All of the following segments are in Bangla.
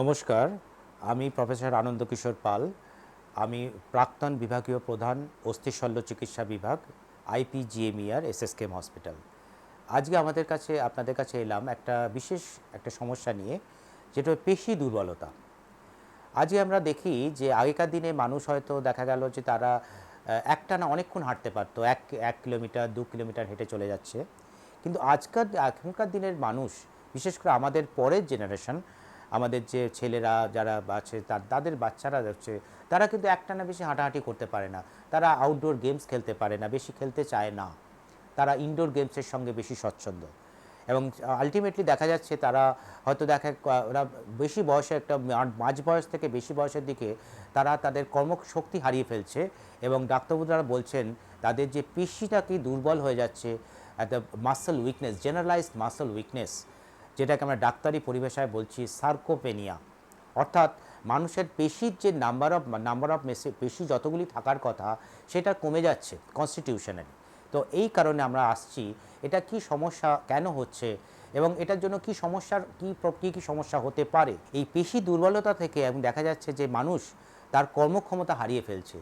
নমস্কার আমি প্রফেসর আনন্দ কিশোর পাল। আমি প্রাক্তন বিভাগীয় প্রধান অস্থি শল্য চিকিৎসা বিভাগ আইপিজিএমইআর এসএসকেএম হসপিটাল। আজকে আমাদের কাছে আপনাদের কাছে এলাম একটা বিশেষ একটা সমস্যা নিয়ে যেটা পেশি দুর্বলতা। আজকে আমরা দেখি যে আগেকার দিনে মানুষ হয়তো দেখা গেল যে তারা আহ, একটানা অনেকক্ষণ হাঁটতে পারতো এক এক কিলোমিটার দু কিলোমিটার হেঁটে চলে যাচ্ছে। কিন্তু আজকাল এখনকার দিনের মানুষ বিশেষ করে আমাদের পরের জেনারেশন আমাদের যে ছেলেরা যারা আছে তাদের বাচ্চারা যাচ্ছে তারা কিন্তু একটানা বেশি হাঁটাহাঁটি করতে পারে না। তারা আউটডোর গেমস খেলতে পারে না, বেশি খেলতে চায় না। তারা ইনডোর গেমসের সঙ্গে বেশি স্বচ্ছন্দ। এবং আলটিমেটলি দেখা যাচ্ছে তারা হয়তো দেখা, ওরা বেশি বয়সে একটা, মাঝ বয়স থেকে বেশি বয়সের দিকে তারা তাদের কর্মশক্তি হারিয়ে ফেলছে এবং ডাক্তারবাবুরা বলছেন, তাদের যে পেশিটা কি দুর্বল হয়ে যাচ্ছে muscle weakness generalised muscle weakness যেটাকে আমরা ডাক্তারি পরিভাষায় বলছি সার্কোপেনিয়া অর্থাৎ মানুষের পেশির যে নাম্বার অফ নাম্বার অফ পেশি যতগুলি থাকার কথা, সেটা কমে যাচ্ছে কনস্টিটিউশনালি তো এই কারণে আমরা আসছি, এটা কি সমস্যা কেন হচ্ছে এবং এটার জন্য কি সমস্যার, কি কি কি সমস্যা হতে পারে? এই পেশি দুর্বলতা থেকে এবং দেখা যাচ্ছে যে মানুষ তার কর্মক্ষমতা হারিয়ে ফেলছে।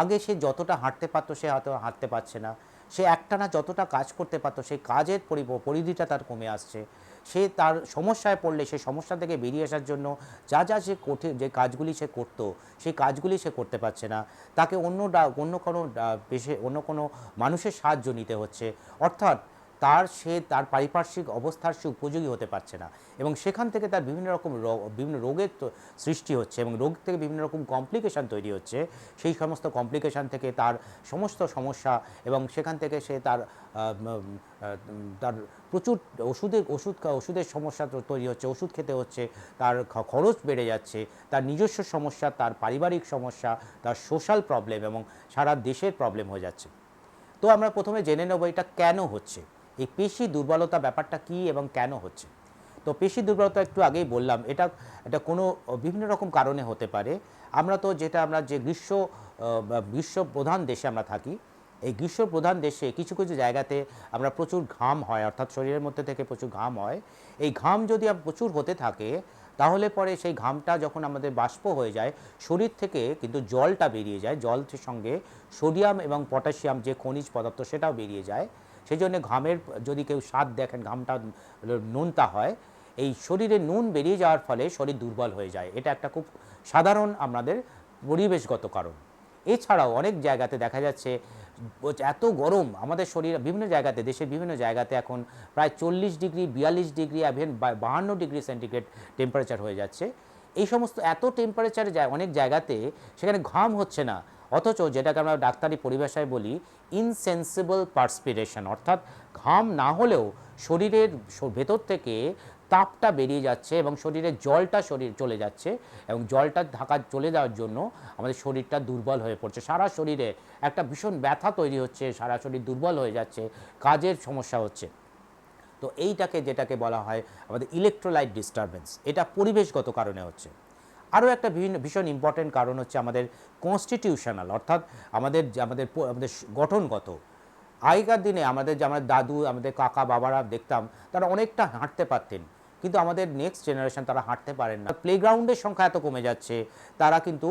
আগে সে যতটা হাঁটতে পারতো, সে হয়তো হাঁটতে পারছে না। সে একটানা যতটা কাজ করতে পারতো, সেই কাজের পরিধিটা তার কমে আসছে। সে তার সমস্যায় পড়লে, সে সমস্যা থেকে বেরিয়ে আসার জন্য যা যা সে কঠিন যে কাজগুলি সে করত, সেই কাজগুলি সে করতে পারছে না। তাকে অন্য অন্য কোনো পেশে অন্য কোনো মানুষের সাহায্য নিতে হচ্ছে। অর্থাৎ তার সে তার পারিপার্শ্বিক অবস্থার সে উপযোগী হতে পারছে না এবং সেখান থেকে তার বিভিন্ন রকম বিভিন্ন রোগের সৃষ্টি হচ্ছে এবং রোগ থেকে বিভিন্ন রকম কমপ্লিকেশান তৈরি হচ্ছে। সেই সমস্ত কমপ্লিকেশান থেকে তার সমস্ত সমস্যা এবং সেখান থেকে সে তার তার প্রচুর ওষুধের ওষুধ, ওষুধের সমস্যা তৈরি হচ্ছে, ওষুধ খেতে হচ্ছে, তার খরচ বেড়ে যাচ্ছে, তার নিজস্ব সমস্যা, তার পারিবারিক সমস্যা, তার সোশ্যাল প্রবলেম এবং সারা দেশের প্রবলেম হয়ে যাচ্ছে। তো আমরা প্রথমে জেনে নেব এটা কেন হচ্ছে। এই পেশি দুর্বলতা ব্যাপারটা কি এবং কেন হচ্ছে? তো পেশি দুর্বলতা একটু আগেই বললাম, এটা এটা কোনো, বিভিন্ন রকম কারণে হতে পারে। আমরা তো যেটা, আমরা যে গ্রীষ্ম গ্রীষ্ম প্রধান দেশে আমরা থাকি, এই গ্রীষ্ম প্রধান দেশে কিছু কিছু জায়গাতে আমরা প্রচুর ঘাম হয়, অর্থাৎ শরীরের মধ্যে থেকে প্রচুর ঘাম হয়। এই ঘাম যদি প্রচুর হতে থাকে, তাহলে পরে সেই ঘামটা যখন আমাদের বাষ্প হয়ে যায়, শরীর থেকে কিন্তু জলটা বেরিয়ে যায়। জলের সঙ্গে সোডিয়াম এবং পটাশিয়াম যে খনিজ পদার্থ, সেটাও বেরিয়ে যায়। সেই জন্য ঘামের, যদি কেউ স্বাদ দেখেন, ঘামটা নোনতা হয়, এই শরীরে নুন বেরিয়ে যাওয়ার ফলে শরীর দুর্বল হয়ে যায়। এটা একটা খুব সাধারণ আমাদের পরিবেশগত কারণ। এছাড়াও অনেক জায়গাতে দেখা যাচ্ছে, এত গরম আমাদের শরীর, বিভিন্ন জায়গাতে, দেশের বিভিন্ন জায়গাতে এখন প্রায় চল্লিশ ডিগ্রি, বিয়াল্লিশ ডিগ্রি ইভেন বাহান্ন ডিগ্রি সেন্টিগ্রেড টেম্পারেচার হয়ে যাচ্ছে। এই সমস্ত এত টেম্পারেচারে যায় অনেক জায়গাতে, সেখানে ঘাম হচ্ছে না। অথচ যেটাকে আমরা ডাক্তারি পরিভাষায় বলি ইনসেন্সিবল পার্সপিরেশন অর্থাৎ ঘাম না হলেও শরীরের ভেতর থেকে তাপটা বেরিয়ে যাচ্ছে এবং শরীরের জলটা শরীর চলে যাচ্ছে এবং জলটা ঢাকা চলে যাওয়ার জন্য আমাদের শরীরটা দুর্বল হয়ে পড়ছে। সারা শরীরে একটা ভীষণ ব্যথা তৈরি হচ্ছে, সারা শরীর দুর্বল হয়ে যাচ্ছে, কাজের সমস্যা হচ্ছে। তো এইটাকে যেটাকে বলা হয় আমাদের ইলেকট্রোলাইট ডিস্টারবেন্স এটা পরিবেশগত কারণে হচ্ছে। আরও একটা বিভিন্ন ভীষণ ইম্পর্টেন্ট কারণ হচ্ছে আমাদের কনস্টিটিউশনাল অর্থাৎ আমাদের যে, আমাদের আমাদের গঠনগত। আগেকার দিনে আমাদের যে, আমাদের দাদু, আমাদের কাকা, বাবারা দেখতাম, তারা অনেকটা হাঁটতে পারতেন। কিন্তু আমাদের নেক্সট জেনারেশন তারা হাঁটতে পারেন না। প্লেগ্রাউন্ডের সংখ্যা এত কমে যাচ্ছে, তারা কিন্তু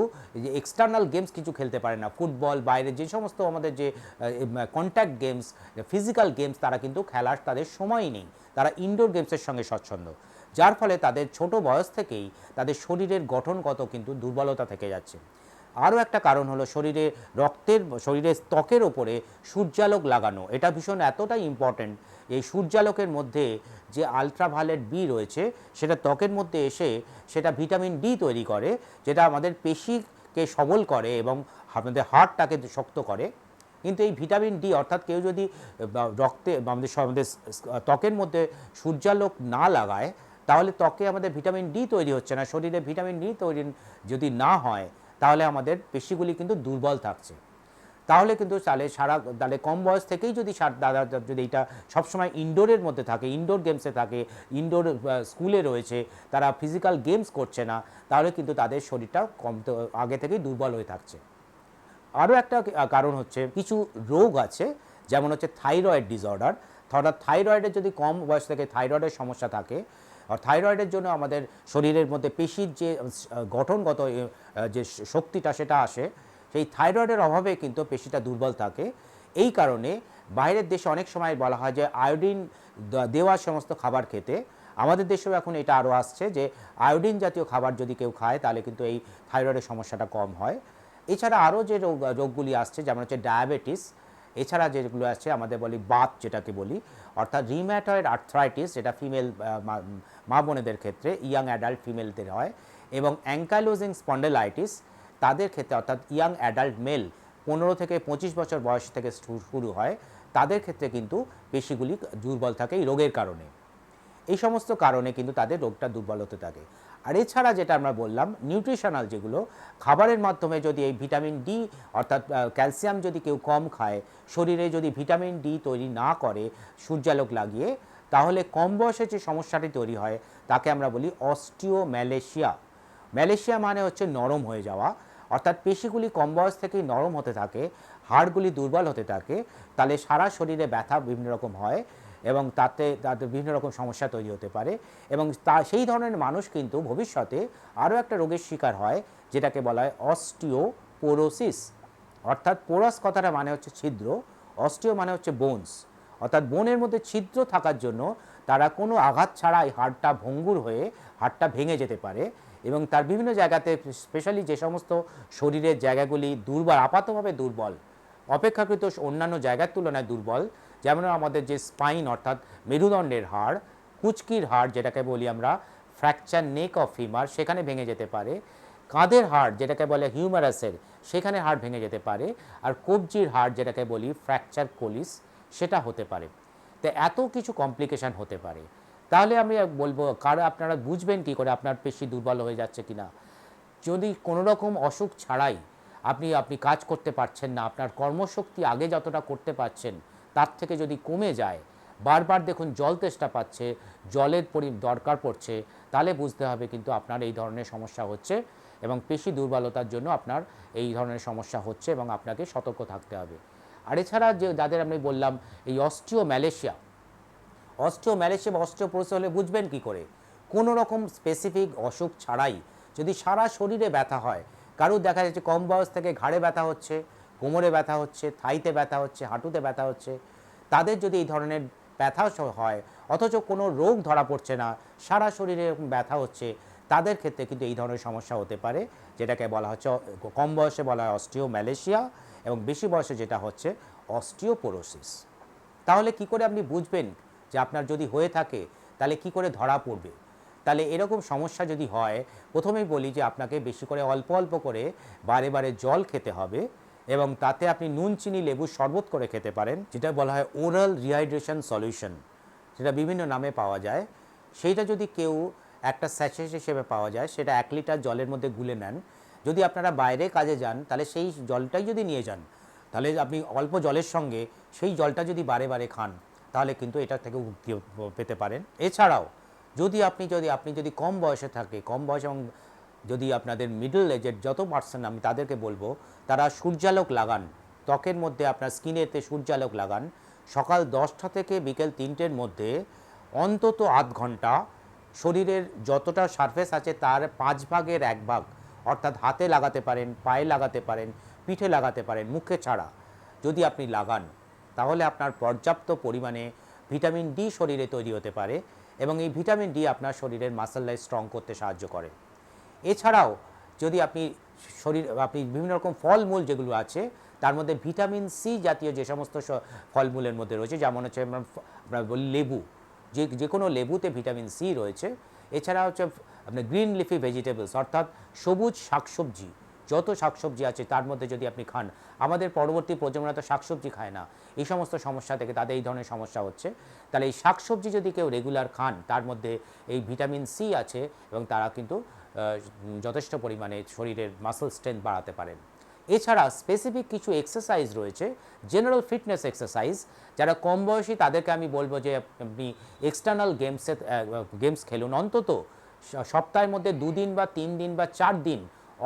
এক্সটার্নাল গেমস কিছু খেলতে পারে না। ফুটবল বাইরে যে সমস্ত আমাদের যে কন্ট্যাক্ট গেমস ফিজিক্যাল গেমস তারা কিন্তু খেলার তাদের সময়ই নেই। তারা ইনডোর গেমসের সঙ্গে স্বচ্ছন্দ। যার ফলে তাদের ছোট বয়স থেকেই তাদের শরীরের গঠনগত কিন্তু দুর্বলতা থেকে যাচ্ছে। আরও একটা কারণ হলো শরীরে রক্তের, শরীরের ত্বকের ওপরে সূর্যালোক লাগানো। এটা ভীষণ এতটাই ইম্পর্ট্যান্ট এই সূর্যালোকের মধ্যে যে আলট্রাভায়োলেট বি রয়েছে, সেটা ত্বকের মধ্যে এসে সেটা ভিটামিন ডি তৈরি করে, যেটা আমাদের পেশিকে সবল করে এবং আমাদের হার্টটাকে শক্ত করে। কিন্তু এই ভিটামিন ডি অর্থাৎ কেউ যদি রক্তে আমাদের আমাদের ত্বকের মধ্যে সূর্যালোক না লাগায় তাহলে ত্বকে আমাদের ভিটামিন ডি তৈরি হচ্ছে না, শরীরে ভিটামিন ডি তৈরি যদি না হয়, তাহলে আমাদের পেশিগুলি কিন্তু দুর্বল থাকছে। তাহলে কিন্তু তাহলে সারা, তাহলে কম বয়স থেকেই যদি দাদা, যদি এটা সবসময় ইনডোরের মধ্যে থাকে ইনডোর গেমসে থাকে ইনডোর স্কুলে রয়েছে, তারা ফিজিক্যাল গেমস করছে না, তাহলে কিন্তু তাদের শরীরটা কম আগে থেকেই দুর্বল হয়ে থাকছে। আরও একটা কারণ হচ্ছে কিছু রোগ আছে, যেমন হচ্ছে থাইরয়েড ডিসঅর্ডার অর্থাৎ থাইরয়েডের যদি কম বয়স থেকে থাইরয়েডের সমস্যা থাকে আর থাইরয়েডের জন্য আমাদের শরীরের মধ্যে পেশির যে গঠনগত যে শক্তিটা সেটা আসে, সেই থাইরয়েডের অভাবে কিন্তু পেশিটা দুর্বল থাকে। এই কারণে বাইরের দেশে অনেক সময় বলা হয় যে, আয়োডিন দেওয়া সমস্ত খাবার খেতে। আমাদের দেশেও এখন এটা আরও আসছে যে, আয়োডিন জাতীয় খাবার যদি কেউ খায়, তাহলে কিন্তু এই থাইরয়েডের সমস্যাটা কম হয়। এছাড়া আরও যে রোগ, রোগগুলি আসছে, যেমন হচ্ছে ডায়াবেটিস এছাড়া যেগুলো আছে, আমাদের বলি বাত যেটাকে বলি, অর্থাৎ রিম্যাটয়েড আর্থ্রাইটিস যেটা ফিমেল মা বোনেদের ক্ষেত্রে ইয়াং অ্যাডাল্ট ফিমেলদের হয়, এবং অ্যাঙ্কাইলোজিং স্পন্ডেলাইটিস তাদের ক্ষেত্রে, অর্থাৎ ইয়াং অ্যাডাল্ট মেল পনেরো থেকে পঁচিশ বছর বয়স থেকে শুরু হয়, তাদের ক্ষেত্রে কিন্তু পেশিগুলি দুর্বল থাকে এই রোগের কারণে। এই সমস্ত কারণে কিন্তু তাদের রোগটা দুর্বল হতে থাকে। আর এছাড়া যেটা আমরা বললাম নিউট্রিশনাল যেগুলো, খাবারের মাধ্যমে যদি এই ভিটামিন ডি অর্থাৎ ক্যালসিয়াম যদি কেউ কম খায়, শরীরে যদি ভিটামিন ডি তৈরি না করে, সূর্যালোক লাগিয়ে, তাহলে কম বয়সে যে সমস্যাটি তৈরি হয়, তাকে আমরা বলি অস্টিওম্যালেশিয়া ম্যালেশিয়া মানে হচ্ছে নরম হয়ে যাওয়া। অর্থাৎ পেশিগুলি কম বয়স থেকেই নরম হতে থাকে, হাড়গুলি দুর্বল হতে থাকে, তাহলে সারা শরীরে ব্যথা বিভিন্ন রকম হয়। এবং তাতে তাতে বিভিন্ন রকম সমস্যা তৈরি হতে পারে এবং তা, সেই ধরনের মানুষ কিন্তু ভবিষ্যতে আরও একটা রোগের শিকার হয়, যেটাকে বলা হয় অস্টিওপোরোসিস। অর্থাৎ পোরাস কথাটা মানে হচ্ছে ছিদ্র, অস্টিও মানে হচ্ছে বোনস অর্থাৎ বোনের মধ্যে ছিদ্র থাকার জন্য তারা কোনো আঘাত ছাড়াই হাড়টা ভঙ্গুর হয়ে হাড়টা ভেঙে যেতে পারে এবং তার বিভিন্ন জায়গাতে স্পেশালি যে সমস্ত শরীরের জায়গাগুলি দুর্বল, আপাতভাবে দুর্বল, অপেক্ষাকৃত অন্যান্য জায়গার তুলনায় দুর্বল যেমন আমাদের যে স্পাইন অর্থাৎ মেরুদণ্ডের হাড়, কুচকির হাড় যেটাকে বলি আমরা ফ্র্যাকচার নেক অফ ফিমার সেখানে ভেঙে যেতে পারে, কাঁধের হাড় যেটাকে বলে হিউমারাসের সেখানে হাড় ভেঙে যেতে পারে, আর কবজির হাড় যেটাকে বলি ফ্র্যাকচার কোলিস সেটা হতে পারে। তো এত কিছু কমপ্লিকেশন হতে পারে। তাহলে আমি বলব, কার আপনারা বুঝবেন কি করে আপনার পেশি দুর্বল হয়ে যাচ্ছে কিনা? যদি কোনো রকম অসুখ ছাড়াই আপনি আপনি কাজ করতে পারছেন না, আপনার কর্মশক্তি আগে যতটা করতে পারছেন তার থেকে যদি কমে যায়, বারবার দেখুন জল তেষ্টা পাচ্ছে, জলের পরি, দরকার পড়ছে, তাহলে বুঝতে হবে কিন্তু আপনার এই ধরনের সমস্যা হচ্ছে এবং পেশি দুর্বলতার জন্য আপনার এই ধরনের সমস্যা হচ্ছে এবং আপনাকে সতর্ক থাকতে হবে। আর এছাড়া যে যাদের আমি বললাম, এই অস্টিও ম্যালেশিয়া অস্টিও ম্যালেশিয়া বা অস্টিওপোরোসিস হলে বুঝবেন কি করে? কোনো রকম স্পেসিফিক অসুখ ছাড়াই যদি সারা শরীরে ব্যথা হয়, কারুর দেখা যাচ্ছে কম বয়স থেকে ঘাড়ে ব্যথা হচ্ছে কোমরে ব্যথা হচ্ছে, থাইতে ব্যথা হচ্ছে, হাঁটুতে ব্যথা হচ্ছে, তাদের যদি এই ধরনের ব্যথা হয়, অথচ কোনো রোগ ধরা পড়ছে না, সারা শরীরে এরকম ব্যথা হচ্ছে, তাদের ক্ষেত্রে কিন্তু এই ধরনের সমস্যা হতে পারে, যেটাকে বলা হচ্ছে কম বয়সে বলা হয় অস্টিও ম্যালেশিয়া এবং বেশি বয়সে যেটা হচ্ছে অস্টিওপোরোসিস। তাহলে কি করে আপনি বুঝবেন যে আপনার যদি হয়ে থাকে, তাহলে কি করে ধরা পড়বে? তাহলে এরকম সমস্যা যদি হয়, প্রথমেই বলি যে আপনাকে বেশি করে অল্প অল্প করে বারে বারে জল খেতে হবে এবং তাতে আপনি নুন, চিনি, লেবু শরবত করে খেতে পারেন, যেটা বলা হয় ওরাল রিহাইড্রেশন সলিউশন যেটা বিভিন্ন নামে পাওয়া যায়। সেইটা যদি কেউ একটা স্যাচেস হিসেবে পাওয়া যায়, সেটা এক লিটার জলের মধ্যে গুলে নেন। যদি আপনারা বাইরে কাজে যান, তাহলে সেই জলটাই যদি নিয়ে যান, তাহলে আপনি অল্প জলের সঙ্গে সেই জলটা যদি বারে বারে খান, তাহলে কিন্তু এটা থেকে মুক্তি পেতে পারেন। এছাড়াও, যদি আপনি যদি আপনি যদি কম বয়সে থাকে, কম বয়স এবং যদি আপনাদের মিডল এজের যত পার্সন আমি তাদেরকে বলব, তারা সূর্যালোক লাগান। ত্বকের মধ্যে আপনার স্কিনেতে সূর্যালোক লাগান। সকাল দশটা থেকে বিকেল তিনটের মধ্যে অন্তত আধ ঘণ্টা শরীরের যতটা সারফেস আছে তার পাঁচ ভাগের এক ভাগ অর্থাৎ হাতে লাগাতে পারেন, পায়ে লাগাতে পারেন, পিঠে লাগাতে পারেন, মুখে ছাড়া যদি আপনি লাগান, তাহলে আপনার পর্যাপ্ত পরিমাণে ভিটামিন ডি শরীরে তৈরি হতে পারে এবং এই ভিটামিন ডি আপনার শরীরের মাসেললাই স্ট্রং করতে সাহায্য করে। এছাড়াও যদি আপনি শরীর, আপনি বিভিন্ন রকম ফলমূল যেগুলো আছে, তার মধ্যে ভিটামিন সি জাতীয় যে সমস্ত ফলমূলের মধ্যে রয়েছে, যেমন হচ্ছে আমরা বলি লেবু। যে যে কোনো লেবুতে ভিটামিন সি রয়েছে। এছাড়া হচ্ছে আপনার গ্রিন লিফি ভেজিটেবলস, অর্থাৎ সবুজ শাকসবজি। যত শাকসবজি আছে, তার মধ্যে যদি আপনি খান, আমাদের পরবর্তী প্রজন্মরা তো শাকসবজি খায় না। এই সমস্ত সমস্যা থেকে তাদের এই ধরনের সমস্যা হচ্ছে। তাহলে এই শাকসবজি যদি কেউ রেগুলার খান, তার মধ্যে এই ভিটামিন সি আছে এবং তারা কিন্তু যথেষ্ট পরিমাণে শরীরের মাসল স্ট্রেংথ বাড়াতে পারেন। এছাড়া স্পেসিফিক কিছু এক্সারসাইজ রয়েছে জেনারেল ফিটনেস এক্সারসাইজ যারা কম বয়সী তাদেরকে আমি বলব যে আপনি এক্সটার্নাল গেমসে গেমস খেলুন। অন্তত সপ্তাহের মধ্যে দুদিন বা তিন দিন বা চার দিন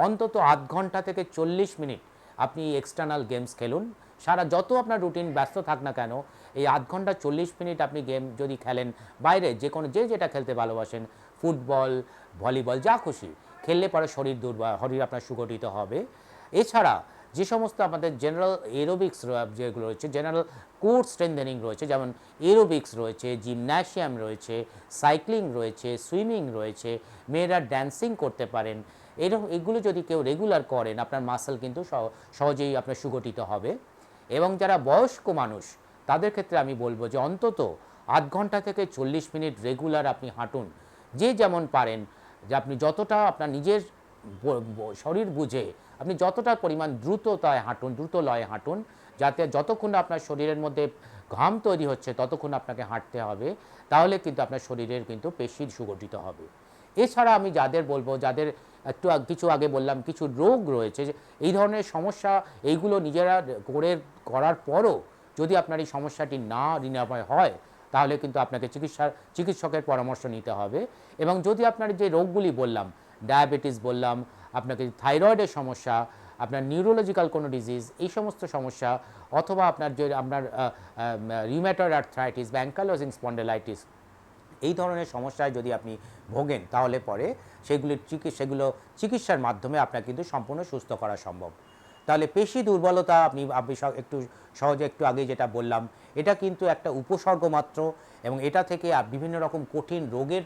অন্তত আধ ঘণ্টা থেকে চল্লিশ মিনিট আপনি এক্সটার্নাল গেমস খেলুন। সারা যত আপনার রুটিন ব্যস্ত থাক না কেন এই আধ ঘণ্টা চল্লিশ মিনিট আপনি গেম যদি খেলেন বাইরে, যে কোনো যে যেটা খেলতে ভালোবাসেন, ফুটবল, ভলিবল, যা খুশি, খেললে পরে শরীর দুর্বল শরীর আপনার সুগঠিত হবে। এছাড়া যে সমস্ত আমাদের জেনারেল এরোবিক্স যেগুলো রয়েছে জেনারেল কোর স্ট্রেন্থেনিং রয়েছে, যেমন এরোবিক্স রয়েছে জিমন্যাশিয়াম রয়েছে সাইক্লিং রয়েছে সুইমিং রয়েছে, মেয়েরা ড্যান্সিং করতে পারেন। এরকম এগুলো যদি কেউ রেগুলার করেন, আপনার মাসেল কিন্তু সহ- সহজেই আপনার সুগঠিত হবে। এবং যারা বয়স্ক মানুষ তাদের ক্ষেত্রে আমি বলব যে অন্তত আধ ঘণ্টা থেকে চল্লিশ মিনিট রেগুলার আপনি হাঁটুন। যে যেমন পারেন, যে আপনি যতটা আপনার নিজের শরীর বুঝে, আপনি যতটা পরিমাণ দ্রুততায় হাঁটুন দ্রুত লয়ে হাঁটুন, যাতে যতক্ষণ আপনার শরীরের মধ্যে ঘাম তৈরি হচ্ছে, ততক্ষণ আপনাকে হাঁটতে হবে, তাহলে কিন্তু আপনার শরীরের কিন্তু পেশি সুগঠিত হবে। এছাড়া আমি যাদের বলব, যাদের একটু কিছু আগে বললাম, কিছু রোগ রয়েছে এই ধরনের সমস্যা, এইগুলো নিজেরা করে করার পরও যদি আপনার এই সমস্যাটি না নিরাময় হয়, তাহলে কিন্তু আপনাকে চিকিৎসা চিকিৎসকের পরামর্শ নিতে হবে। এবং যদি আপনার যে রোগগুলি বললাম, ডায়াবেটিস বললাম, আপনাকে থাইরয়েডের সমস্যা, আপনার নিউরোলজিক্যাল কোনো ডিজিজ, এই সমস্ত সমস্যা, অথবা আপনার যে আপনার রিউম্যাটয়েড আর্থ্রাইটিস বা অ্যাঙ্কালোজিং স্পন্ডেলাইটিস এই ধরনের সমস্যায় যদি আপনি ভোগেন, তাহলে পরে সেগুলির চিকিৎসা সেগুলো চিকিৎসার মাধ্যমে আপনার কিন্তু সম্পূর্ণ সুস্থ করা সম্ভব। তাহলে পেশি দুর্বলতা আপনি আপনি একটু সহজে একটু আগে যেটা বললাম, এটা কিন্তু একটা উপসর্গ মাত্র এবং এটা থেকে বিভিন্ন রকম কঠিন রোগের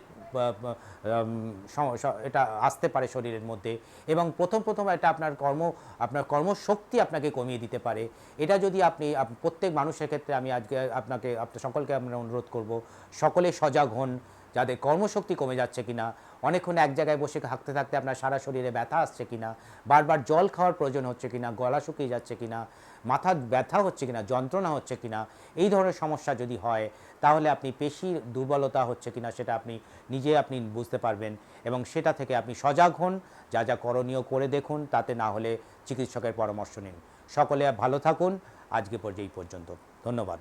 এটা আসতে পারে শরীরের মধ্যে এবং প্রথম প্রথম এটা আপনার কর্ম, আপনার কর্মশক্তি আপনাকে কমিয়ে দিতে পারে। এটা যদি আপনি প্রত্যেক মানুষের ক্ষেত্রে আমি আজকে আপনাকে, আপনার সকলকে আমরা অনুরোধ করব, সকলে সজাগ হন যাদের কর্মশক্তি কমে যাচ্ছে কিনা, অনেকক্ষণ এক জায়গায় বসে থাকতে থাকতে আপনার সারা শরীরে ব্যথা আসছে কিনা, বারবার জল খাওয়ার প্রয়োজন হচ্ছে কিনা, গলা শুকিয়ে যাচ্ছে কিনা, মাথা ব্যথা হচ্ছে কিনা, যন্ত্রণা হচ্ছে কিনা, এই ধরনের সমস্যা যদি হয়, তাহলে আপনি পেশির দুর্বলতা হচ্ছে কিনা সেটা আপনি নিজে আপনি বুঝতে পারবেন এবং সেটা থেকে আপনি সজাগ হন, যা যা করণীয় করে দেখুন, তাতে না হলে চিকিৎসকের পরামর্শ নিন। সকলে ভালো থাকুন, আজকে এই পর্যন্ত। ধন্যবাদ।